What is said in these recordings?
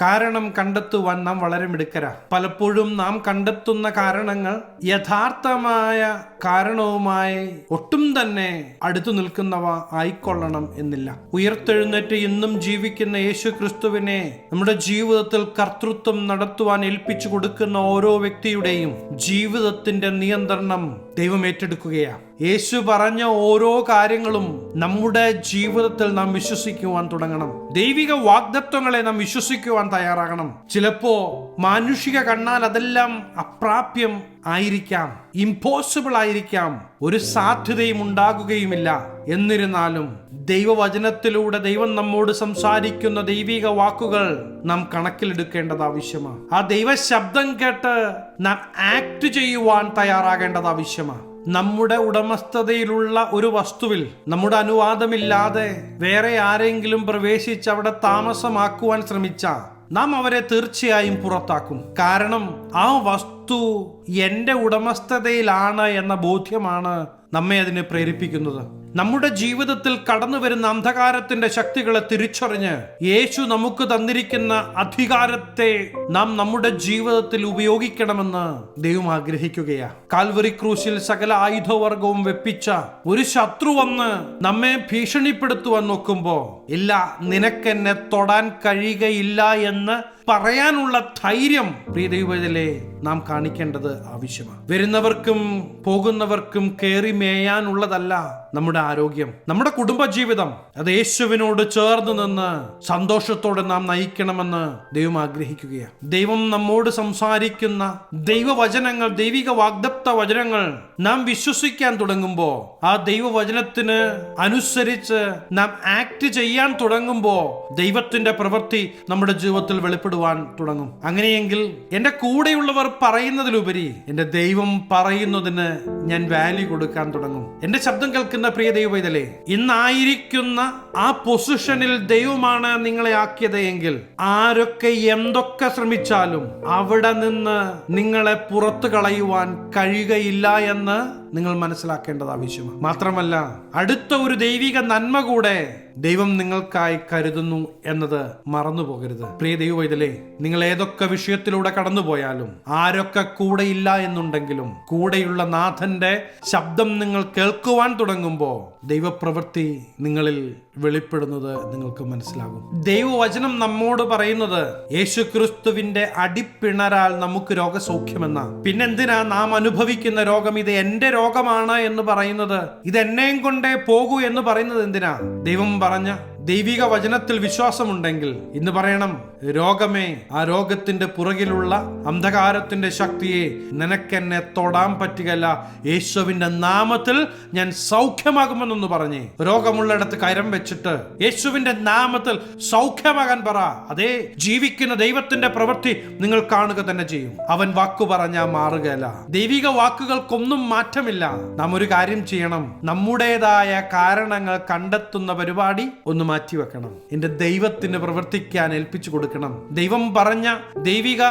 കാരണം കണ്ടെത്തുവാൻ നാം വളരെ മിടുക്കര. പലപ്പോഴും നാം കണ്ടെത്തുന്ന കാരണങ്ങൾ യഥാർത്ഥമായ കാരണവുമായി ഒട്ടും തന്നെ അടുത്തു നിൽക്കുന്നവ ആയിക്കൊള്ളണം എന്നില്ല. ഉയർത്തെഴുന്നേറ്റ് ഇന്നും ജീവിക്കുന്ന യേശു ക്രിസ്തുവിനെ നമ്മുടെ ജീവിതത്തിൽ കർത്തൃത്വം നടത്തുവാൻ ഏൽപ്പിച്ചു കൊടുക്കുന്ന ഓരോ വ്യക്തിയുടെയും ജീവിതത്തിന്റെ നിയന്ത്രണം ദൈവം ഏറ്റെടുക്കുകയാണ് യേശു പറഞ്ഞ ഓരോ കാര്യങ്ങളും നമ്മുടെ ജീവിതത്തിൽ നാം വിശ്വസിക്കുവാൻ തുടങ്ങണം. ദൈവിക വാഗ്ദത്വങ്ങളെ നാം വിശ്വസിക്കുവാൻ തയ്യാറാകണം. ചിലപ്പോ മാനുഷിക കണ്ണാൽ അതെല്ലാം അപ്രാപ്യം ആയിരിക്കാം. ഇമ്പോസിബിൾ ആയിരിക്കാം. ഒരു സാധ്യതയും ഉണ്ടാകുകയുമില്ല. എന്നിരുന്നാലും ദൈവവചനത്തിലൂടെ ദൈവം നമ്മോട് സംസാരിക്കുന്ന ദൈവിക വാക്കുകൾ നാം കണക്കിലെടുക്കേണ്ടത് ആവശ്യമാണ്. ആ ദൈവ ശബ്ദം കേട്ട് നാം ആക്ട് ചെയ്യുവാൻ തയ്യാറാകേണ്ടത് ആവശ്യമാണ്. നമ്മുടെ ഉടമസ്ഥതയിലുള്ള ഒരു വസ്തുവിൽ നമ്മുടെ അനുവാദമില്ലാതെ വേറെ ആരെങ്കിലും പ്രവേശിച്ച് അവിടെ താമസമാക്കുവാൻ ശ്രമിച്ച നാം അവരെ തീർച്ചയായും പുറത്താക്കും. കാരണം ആ വസ്തു എന്റെ ഉടമസ്ഥതയിലാണ് എന്ന ബോധ്യമാണ് നമ്മെ അതിനെ പ്രേരിപ്പിക്കുന്നത്. നമ്മുടെ ജീവിതത്തിൽ കടന്നു വരുന്ന അന്ധകാരത്തിന്റെ ശക്തികളെ തിരിച്ചറിഞ്ഞ് യേശു നമുക്ക് തന്നിരിക്കുന്ന അധികാരത്തെ നാം നമ്മുടെ ജീവിതത്തിൽ ഉപയോഗിക്കണമെന്ന് ദൈവം ആഗ്രഹിക്കുകയാണ് കാൽവറി ക്രൂശിൽ സകല ആയുധവർഗവും വെപ്പിച്ച ഒരു ശത്രു വന്ന് നമ്മെ ഭീഷണിപ്പെടുത്തുവാൻ നോക്കുമ്പോ ഇല്ല നിനക്കെന്നെ തൊടാൻ കഴിയുകയില്ല എന്ന് പറയാനുള്ള ധൈര്യം പ്രിയ നാം കാണിക്കേണ്ടത് ആവശ്യമാണ്. വരുന്നവർക്കും പോകുന്നവർക്കും കയറി മേയാനുള്ളതല്ല. നമ്മുടെ ആരോഗ്യം നമ്മുടെ കുടുംബജീവിതം അത് യേശുവിനോട് ചേർന്ന് നിന്ന് സന്തോഷത്തോടെ നാം നയിക്കണമെന്ന് ദൈവം ആഗ്രഹിക്കുകയാണ്. ദൈവം നമ്മോട് സംസാരിക്കുന്ന ദൈവവചനങ്ങൾ ദൈവിക വാഗ്ദത്ത വചനങ്ങൾ നാം വിശ്വസിക്കാൻ തുടങ്ങുമ്പോൾ ആ ദൈവവചനത്തിന് അനുസരിച്ച് നാം ആക്ട് ചെയ്യാൻ തുടങ്ങുമ്പോൾ ദൈവത്തിന്റെ പ്രവൃത്തി നമ്മുടെ ജീവിതത്തിൽ വെളിപ്പെടുവാൻ തുടങ്ങും. അങ്ങനെയെങ്കിൽ എന്റെ കൂടെയുള്ളവർ പറയുന്നതിലുപരി എന്റെ ദൈവം പറയുന്നതിന് ഞാൻ വാല്യൂ കൊടുക്കാൻ തുടങ്ങും. എന്റെ ശബ്ദം കേൾക്കുന്ന പ്രിയ ദൈവവേദലേ ഇന്നായിരിക്കുന്ന ആ പൊസിഷനിൽ ദൈവമാണ് നിങ്ങളെ ആക്കിയത് എങ്കിൽ ആരൊക്കെ എന്തൊക്കെ ശ്രമിച്ചാലും അവിടെ നിന്ന് നിങ്ങളെ പുറത്തു കളയുവാൻ കഴിയുകയില്ല എന്ന് നിങ്ങൾ മനസ്സിലാക്കേണ്ടത് ആവശ്യമാണ്. മാത്രമല്ല അടുത്ത ഒരു ദൈവിക നന്മ കൂടെ ദൈവം നിങ്ങൾക്കായി കരുതുന്നു എന്നത് മറന്നു പോകരുത് പ്രിയ ദൈവവൈതലേ നിങ്ങൾ ഏതൊക്കെ വിഷയത്തിലൂടെ കടന്നുപോയാലും ആരൊക്കെ കൂടെ ഇല്ല എന്നുണ്ടെങ്കിലും കൂടെയുള്ള നാഥന്റെ ശബ്ദം നിങ്ങൾ കേൾക്കുവാൻ തുടങ്ങുമ്പോൾ ദൈവപ്രവൃത്തി നിങ്ങളിൽ വെളിപ്പെടുന്നത് നിങ്ങൾക്ക് മനസ്സിലാകും. ദൈവവചനം നമ്മോട് പറയുന്നത് യേശു ക്രിസ്തുവിന്റെ അടിപ്പിണരാൽ നമുക്ക് രോഗസൗഖ്യമെന്ന. പിന്നെന്തിനാ നാം അനുഭവിക്കുന്ന രോഗം? ഇത് എന്റെ രോഗമാണ് എന്ന് പറയുന്നത്. ഇത് എന്നെയും കൊണ്ടേ പോകൂ എന്ന് പറയുന്നത് എന്തിനാ? ദൈവം പറഞ്ഞ ദൈവിക വചനത്തിൽ വിശ്വാസമുണ്ടെങ്കിൽ ഇന്ന് പറയണം രോഗമേ ആ രോഗത്തിന്റെ പുറകിലുള്ള അന്ധകാരത്തിന്റെ ശക്തിയെ നിനക്കെന്നെ തൊടാൻ പറ്റുകയല്ല. യേശുവിന്റെ നാമത്തിൽ ഞാൻ സൗഖ്യമാകുമെന്നൊന്ന് പറഞ്ഞേ രോഗമുള്ളിടത്ത് കരം വെച്ചിട്ട് യേശുവിന്റെ നാമത്തിൽ സൗഖ്യമാകാൻ പറ. അതേ ജീവിക്കുന്ന ദൈവത്തിന്റെ പ്രവൃത്തി നിങ്ങൾ കാണുക തന്നെ ചെയ്യും. അവൻ വാക്കു പറഞ്ഞാൽ മാറുകയല്ല. ദൈവിക വാക്കുകൾക്കൊന്നും മാറ്റമില്ല. നാം ഒരു കാര്യം ചെയ്യണം. നമ്മുടേതായ കാരണങ്ങൾ കണ്ടെത്തുന്ന പരിപാടി ഒന്ന് മാറ്റിവെക്കണം. എന്റെ ദൈവത്തിന് പ്രവർത്തിക്കാൻ ഏൽപ്പിച്ചു കൊടുക്കണം. ദൈവം പറഞ്ഞ ദൈവിക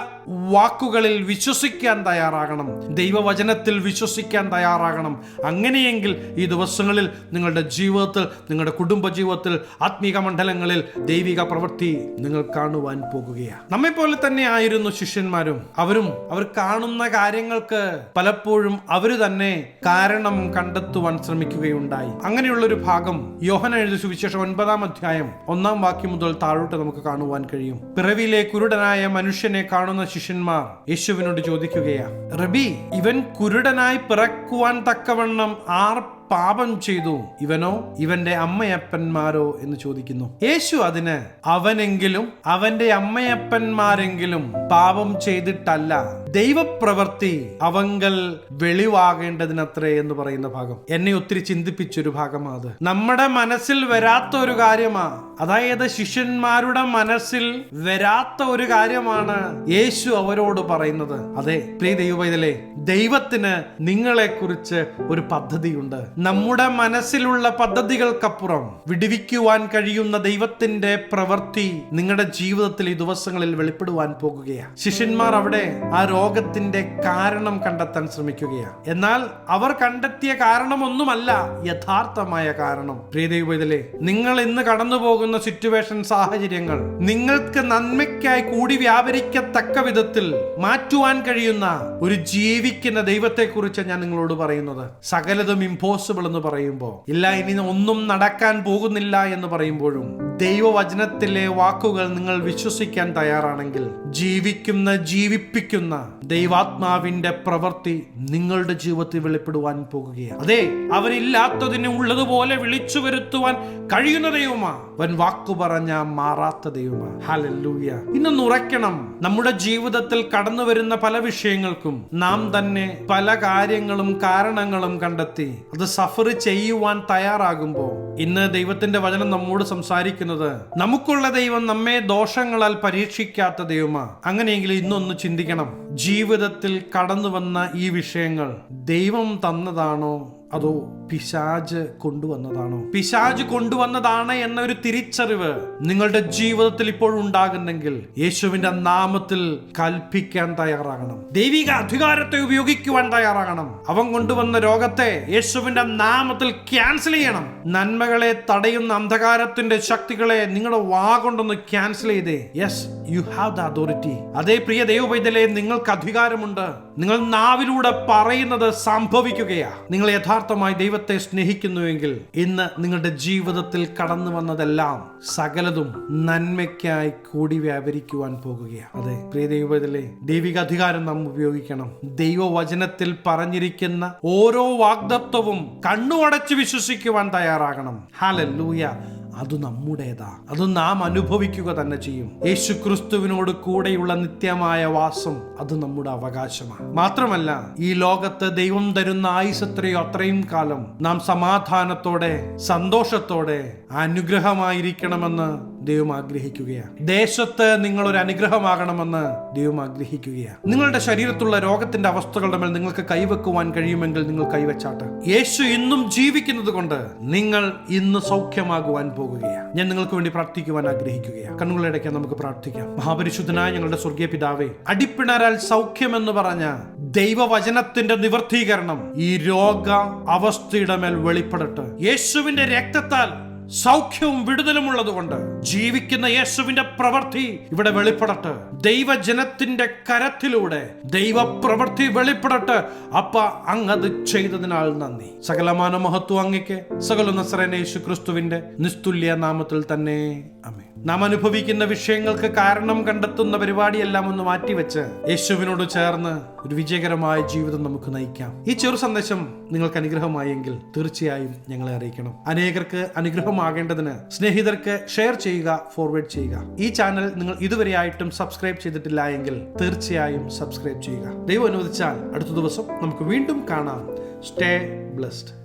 വാക്കുകളിൽ വിശ്വസിക്കാൻ തയ്യാറാകണം. ദൈവവചനത്തിൽ വിശ്വസിക്കാൻ തയ്യാറാകണം. അങ്ങനെയെങ്കിൽ ഈ ദിവസങ്ങളിൽ നിങ്ങളുടെ ജീവിതത്തിൽ നിങ്ങളുടെ കുടുംബ ജീവിതത്തിൽ ആത്മീക മണ്ഡലങ്ങളിൽ ദൈവിക പ്രവൃത്തി നിങ്ങൾ കാണുവാൻ പോകുകയാണ് നമ്മെ പോലെ തന്നെ ആയിരുന്നു ശിഷ്യന്മാരും. അവരും അവർ കാണുന്ന കാര്യങ്ങൾക്ക് പലപ്പോഴും അവർ തന്നെ കാരണം കണ്ടെത്തുവാൻ ശ്രമിക്കുകയുണ്ടായി. അങ്ങനെയുള്ള ഒരു ഭാഗം യോഹന എഴുതി സുവിശേഷം ഒൻപതാം അധ്യായം ഒന്നാം വാക്യം മുതൽ താഴോട്ട് നമുക്ക് കാണുവാൻ കഴിയും. പിറവിയിലെ കുരുടനായ മനുഷ്യനെ കാണുന്ന ശിഷ്യന്മാർ യേശുവിനോട് ചോദിക്കുകയാണ് റബി ഇവൻ കുരുടനായി പിറക്കുവാൻ തക്കവണ്ണം ആർ പാപം ചെയ്തു ഇവനോ ഇവന്റെ അമ്മയപ്പന്മാരോ എന്ന് ചോദിക്കുന്നു. യേശു അതിന് അവനെങ്കിലും അവന്റെ അമ്മയപ്പന്മാരെങ്കിലും പാപം ചെയ്തിട്ടല്ല ദൈവപ്രവൃത്തി അവങ്കൽ വെളിവാകേണ്ടതിനത്രേ എന്ന് പറയുന്ന ഭാഗം. എന്നെ ഒത്തിരി ചിന്തിപ്പിച്ചൊരു ഭാഗമാണ് അത്. നമ്മുടെ മനസ്സിൽ വരാത്ത ഒരു കാര്യമാ. അതായത് ശിഷ്യന്മാരുടെ മനസ്സിൽ വരാത്ത ഒരു കാര്യമാണ് യേശു അവരോട് പറയുന്നത്. അതെ പ്രിയ ദൈവവൈതലേ ദൈവത്തിന് നിങ്ങളെക്കുറിച്ച് ഒരു പദ്ധതിയുണ്ട്. നമ്മുടെ മനസ്സിലുള്ള പദ്ധതികൾക്കപ്പുറം വിടുവിക്കുവാൻ കഴിയുന്ന ദൈവത്തിന്റെ പ്രവൃത്തി നിങ്ങളുടെ ജീവിതത്തിൽ ഈ ദിവസങ്ങളിൽ വെളിപ്പെടുവാൻ പോകുകയാണ് ശിഷ്യന്മാർ അവിടെ ആ രോഗത്തിന്റെ കാരണം കണ്ടെത്താൻ ശ്രമിക്കുകയാണ് എന്നാൽ അവർ കണ്ടെത്തിയ കാരണമൊന്നുമല്ല യഥാർത്ഥമായ കാരണം. പ്രിയദൈവത്തിലെ നിങ്ങൾ ഇന്ന് കടന്നു പോകുന്ന സിറ്റുവേഷൻ സാഹചര്യങ്ങൾ നിങ്ങൾക്ക് നന്മയ്ക്കായി കൂടി വ്യാപരിക്കത്തക്ക വിധത്തിൽ മാറ്റുവാൻ കഴിയുന്ന ഒരു ജീവിക്കുന്ന ദൈവത്തെക്കുറിച്ച് ഞാൻ നിങ്ങളോട് പറയുന്നത്. സകലതും ഇമ്പോസിബിൾ എന്ന് പറയുമ്പോൾ ഇല്ല ഇനി ഒന്നും നടക്കാൻ പോകുന്നില്ല എന്ന് പറയുമ്പോഴും ദൈവവചനത്തിലെ വാക്കുകൾ നിങ്ങൾ വിശ്വസിക്കാൻ തയ്യാറാണെങ്കിൽ ജീവിക്കുന്ന ജീവിപ്പിക്കുന്ന ദൈവാത്മാവിന്റെ പ്രവൃത്തി നിങ്ങളുടെ ജീവിതത്തിൽ വെളിപ്പെടുവാൻ പോകുകയാണ്. അതെ അവനില്ലാത്തതിനെ ഉള്ളതുപോലെ വിളിച്ചു വരുത്തുവാൻ കഴിയുന്ന ദൈവമാ. അവൻ വാക്കു പറഞ്ഞ മാറാത്ത ദൈവമാ. ഹലല്ലൂയ. ഇന്ന് നുറയ്ക്കണം നമ്മുടെ ജീവിതത്തിൽ കടന്നു വരുന്ന പല വിഷയങ്ങൾക്കും നാം തന്നെ പല കാര്യങ്ങളും കാരണങ്ങളും കണ്ടെത്തി അത് സഫർ ചെയ്യുവാൻ തയ്യാറാകുമ്പോൾ ഇന്ന് ദൈവത്തിന്റെ വചനം നമ്മോട് സംസാരിക്കുന്നത് നമുക്കുള്ള ദൈവം നമ്മെ ദോഷങ്ങളാൽ പരീക്ഷിക്കാത്ത ദൈവമാ. അങ്ങനെയെങ്കിൽ ഇന്നൊന്ന് ചിന്തിക്കണം. ജീവിതത്തിൽ കടന്നു വന്ന ഈ വിഷയങ്ങൾ ദൈവം തന്നതാണോ അതോ പിശാജ് കൊണ്ടുവന്നതാണോ? പിശാജ് കൊണ്ടുവന്നതാണ് എന്ന ഒരു തിരിച്ചറിവ് നിങ്ങളുടെ ജീവിതത്തിൽ ഇപ്പോൾ ഉണ്ടാകുന്നെങ്കിൽ യേശുവിന്റെ നാമത്തിൽ കൽപ്പിക്കാൻ തയ്യാറാകണം. ദൈവിക അധികാരത്തെ ഉപയോഗിക്കുവാൻ തയ്യാറാകണം. അവൻ കൊണ്ടുവന്ന രോഗത്തെ യേശുവിന്റെ നാമത്തിൽ ക്യാൻസൽ ചെയ്യണം. നന്മകളെ തടയുന്ന അന്ധകാരത്തിന്റെ ശക്തികളെ നിങ്ങളുടെ വാ കൊണ്ടൊന്ന് ക്യാൻസൽ ചെയ്തേ. Yes you have the authority അതേ പ്രിയ ദൈവവൈദ്യലെ നിങ്ങൾക്ക് അധികാരമുണ്ട്. നിങ്ങൾ നാവിലൂടെ പറയുന്നത് സംഭവിക്കുകയാ. നിങ്ങൾ യഥാർത്ഥമായി ദൈവത്തെ സ്നേഹിക്കുന്നുവെങ്കിൽ ഇന്ന് നിങ്ങളുടെ ജീവിതത്തിൽ കടന്നു വന്നതെല്ലാം സകലതും നന്മയ്ക്കായി കൂടി വ്യാപരിക്കുവാൻ പോകുകയാണ് അതെ പ്രിയ ദൈവത്തിലെ ദൈവിക അധികാരം നാം ഉപയോഗിക്കണം. ദൈവവചനത്തിൽ പറഞ്ഞിരിക്കുന്ന ഓരോ വാഗ്ദത്വവും കണ്ണുടച്ച് വിശ്വസിക്കുവാൻ തയ്യാറാകണം. ഹാലല്ലൂയ. അത് നമ്മുടേതാ. അത് നാം അനുഭവിക്കുക തന്നെ ചെയ്യും. യേശു ക്രിസ്തുവിനോട് കൂടെയുള്ള നിത്യമായ വാസം അത് നമ്മുടെ അവകാശമാണ്. മാത്രമല്ല ഈ ലോകത്ത് ദൈവം തരുന്ന ആയുസത്രയോ അത്രയും കാലം നാം സമാധാനത്തോടെ സന്തോഷത്തോടെ അനുഗ്രഹമായിരിക്കണമെന്ന് ദൈവം ആഗ്രഹിക്കുകയാണ്. ദേശത്ത് നിങ്ങൾ ഒരു അനുഗ്രഹമാകണമെന്ന് ദൈവം ആഗ്രഹിക്കുകയാണ്. നിങ്ങളുടെ ശരീരത്തുള്ള രോഗത്തിന്റെ അവസ്ഥകളുടെ മേൽ നിങ്ങൾക്ക് കൈവെക്കുവാൻ കഴിയുമെങ്കിൽ നിങ്ങൾ കൈവച്ചാട്ട്. യേശു ഇന്നും ജീവിക്കുന്നത് കൊണ്ട് നിങ്ങൾ ഇന്ന് സൗഖ്യമാകുവാൻ പോകുകയാണ്. ഞാൻ നിങ്ങൾക്ക് വേണ്ടി പ്രാർത്ഥിക്കുവാൻ ആഗ്രഹിക്കുകയാണ്. കണ്ണുകളടയ്ക്കാൻ നമുക്ക് പ്രാർത്ഥിക്കാം. മഹാപരിശുദ്ധനായ ഞങ്ങളുടെ സ്വർഗീയ പിതാവേ അടിപ്പിണരാൽ സൗഖ്യം എന്ന് പറഞ്ഞ ദൈവവചനത്തിന്റെ നിവർത്തീകരണം ഈ രോഗ അവസ്ഥയുടെ മേൽ വെളിപ്പെടട്ടെ. യേശുവിന്റെ രക്തത്താൽ സൗഖ്യവും വിടുതലും ഉള്ളതുകൊണ്ട് ജീവിക്കുന്ന യേശുവിന്റെ പ്രവൃത്തി ഇവിടെ വെളിപ്പെടട്ടെ. ദൈവജനത്തിന്റെ കരത്തിലൂടെ ദൈവപ്രവൃത്തി വെളിപ്പെടട്ടെ. അപ്പ അങ്ങത് ചെയ്തതിനാൽ നന്ദി. സകലമാന മഹത്വം അങ്ങയ്ക്ക്. സകല നസറേന യേശു ക്രിസ്തുവിന്റെ നിസ്തുല്യ നാമത്തിൽ തന്നെ. നാം അനുഭവിക്കുന്ന വിഷയങ്ങൾക്ക് കാരണം കണ്ടെത്തുന്ന പരിപാടിയെല്ലാം ഒന്ന് മാറ്റിവെച്ച് യേശുവിനോട് ചേർന്ന് ഒരു വിജയകരമായ ജീവിതം നമുക്ക് നയിക്കാം. ഈ ചെറു സന്ദേശം നിങ്ങൾക്ക് അനുഗ്രഹമായെങ്കിൽ തീർച്ചയായും ഞങ്ങളെ അറിയിക്കണം. അനേകർക്ക് അനുഗ്രഹമാകേണ്ടതിന് സ്നേഹിതർക്ക് ഷെയർ ചെയ്യുക ഫോർവേഡ് ചെയ്യുക. ഈ ചാനൽ നിങ്ങൾ ഇതുവരെയായിട്ടും സബ്സ്ക്രൈബ് ചെയ്തിട്ടില്ല എങ്കിൽ തീർച്ചയായും സബ്സ്ക്രൈബ് ചെയ്യുക. ദൈവം അനുവദിച്ചാൽ അടുത്ത ദിവസം നമുക്ക് വീണ്ടും കാണാം. Stay blessed.